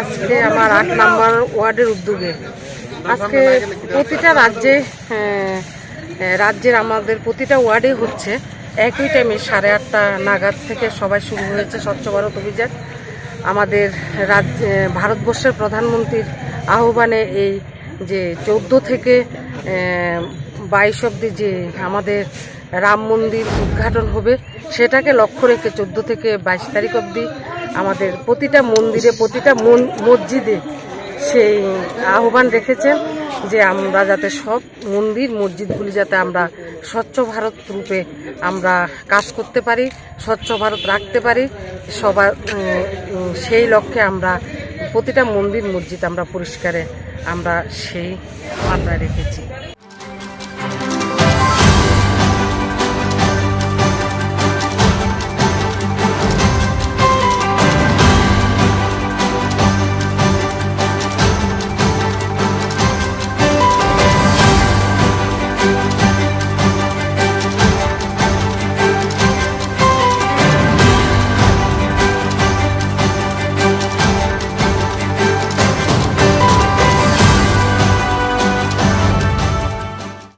আজকে আমার আট নম্বর ওয়ার্ডের উদ্যোগে। আজকে প্রতিটা রাজ্যে আহ, রাজ্যের আমাদের প্রতিটা ওয়ার্ডে হচ্ছে। একই টাইমে সাড়ে আটটা নাগাদ থেকে সবাই শুরু হয়েছে স্বচ্ছ ভারত অভিযান। আমাদের রাজ্য ভারতবর্ষের প্রধানমন্ত্রীর আহ্বানে এই যে চৌদ্দ থেকে বাইশ অব্দি যে আমাদের রাম মন্দির উদ্ঘাটন হবে সেটাকে লক্ষ্য রেখে চোদ্দ থেকে বাইশ তারিখ অবধি আমাদের প্রতিটা মন্দিরে, প্রতিটা মন- মসজিদে সেই আহ্বান রেখেছেন যে আমরা যাতে সব মন্দির, মসজিদগুলি যাতে আমরা স্বচ্ছ ভারত রূপে আমরা কাজ করতে পারি, স্বচ্ছ ভারত রাখতে পারি। সবার সেই লক্ষ্যে আমরা প্রতিটা মন্দির, মসজিদ আমরা পরিষ্কারে আমরা সেই মাত্রায় রেখেছি।